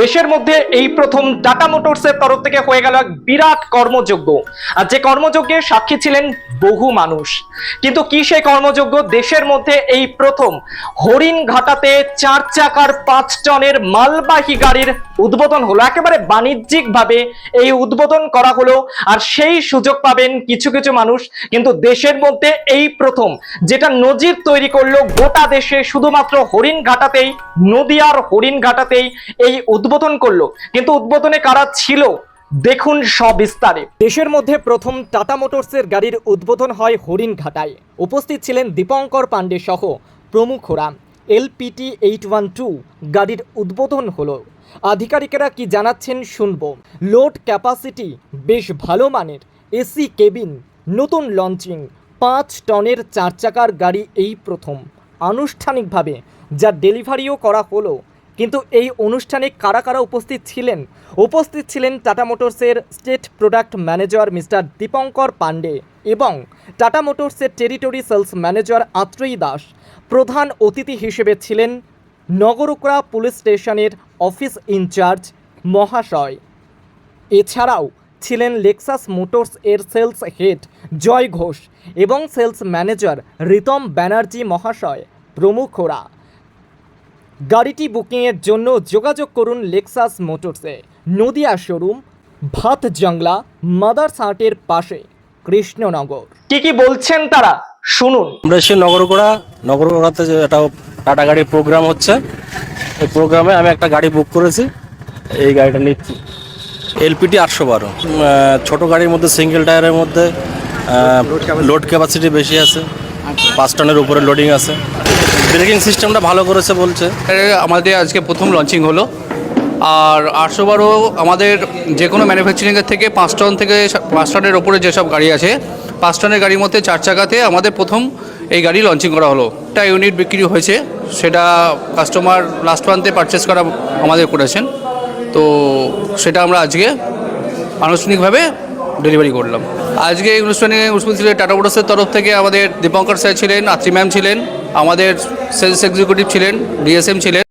দেশের মধ্যে এই প্রথম টাটা মোটরসের তরফ থেকে হয়ে গেল এক বিরাট কর্মযজ্ঞ। আর যে কর্মযজ্ঞে সাক্ষী ছিলেন বহু মানুষ। কিন্তু কি সেই কর্মযোগ্য? দেশের মধ্যে এই প্রথম হরিণ ঘাটাতে চার চাকার পাঁচ টনের মালবাহী গাড়ির উদ্বোধন হলো। একেবারে বাণিজ্যিক ভাবে এই উদ্বোধন করা হলো আর সেই সুযোগ পাবেন কিছু কিছু মানুষ। কিন্তু দেশের মধ্যে এই প্রথম যেটা নজির তৈরি করল গোটা দেশে শুধুমাত্র হরিণ ঘাটাতেই, নদিয়ার হরিণ ঘাটাতেই এই উদ্বোধন করল। কিন্তু উদ্বোধনে কারা ছিল? দেখুন সবিস্তারে দেশের মধ্যে প্রথম টাটা মোটরসের গাড়ির উদ্বোধন হয় হরিণঘাটায় উপস্থিত ছিলেন দীপঙ্কর পাণ্ডে সহ প্রমুখরা। এলপিটি এইট ওয়ান টু গাড়ির উদ্বোধন হলো। আধিকারিকেরা কি জানাচ্ছেন শুনব। লোড ক্যাপাসিটি বেশ ভালো মানের। এসি কেবিন, নতুন লঞ্চিং, পাঁচ টনের চার চাকার গাড়ি এই প্রথম। আনুষ্ঠানিকভাবে যা ডেলিভারিও করা হলো। কিন্তু এই অনুষ্ঠানে কারা কারা উপস্থিত ছিলেন? উপস্থিত ছিলেন tata মোটরসের state product manager mister Dipankar Pandey এবং tata মোটরসের territory sales manager Atreyi Das. প্রধান অতিথি হিসেবে ছিলেন নগরুকরা পুলিশ স্টেশনের অফিস ইনচার্জ মহাশয়। এছাড়াও ছিলেন লেক্সাস মোটরস এর সেলস হেড জয় ঘোষ এবং সেলস ম্যানেজার রিতম ব্যানার্জি মহাশয় প্রমুখরা গাড়িটি বুকিংয়ের জন্য যোগাযোগ করুন লেক্সাস মোটরসে। নদিয়া শোরুম ভাত জংলা মাদার সার্টের পাশে কৃষ্ণনগর। কি কি বলছেন তারা? শুনুন। আমরা এসে নগরগোড়া। নগরগোড়াতে যে একটা টাটা গাড়ির প্রোগ্রাম হচ্ছে। এই প্রোগ্রামে আমি একটা গাড়ি বুক করেছি। এই গাড়িটা নিচ্ছি এলপিটি আটশো বারো। ছোটো গাড়ির মধ্যে সিঙ্গেল টায়ারের মধ্যে লোড ক্যাপাসিটি বেশি আছে। পাঁচ টনের উপরে লোডিং আছে। ব্রেকিং সিস্টেমটা ভালো করেছে বলছে। আমাদের আজকে প্রথম লঞ্চিং হলো। আর আটশো বারো আমাদের যে কোনো ম্যানুফ্যাকচারিংয়ের থেকে পাঁচ টন থেকে পাঁচ টনের ওপরে যেসব গাড়ি আছে, পাঁচ টনের গাড়ির মধ্যে চার চাকাতে আমাদের প্রথম এই গাড়ি লঞ্চিং করা হলো। একটা ইউনিট বিক্রি হয়েছে, সেটা কাস্টমার লাস্ট প্রান্তে পারচেস করা আমাদের করেছেন। তো সেটা আমরা আজকে আনুষ্ঠানিকভাবে ডেলিভারি করলাম। আজকে এই অনুষ্ঠানে উপস্থিত ছিলেন টাটা মোটরসের তরফ থেকে আমাদের দীপঙ্কর স্যার ছিলেন, আত্রি ম্যাম ছিলেন, আমাদের সেলস এক্সিকিউটিভ ছিলেন, ডিএসএম ছিলেন।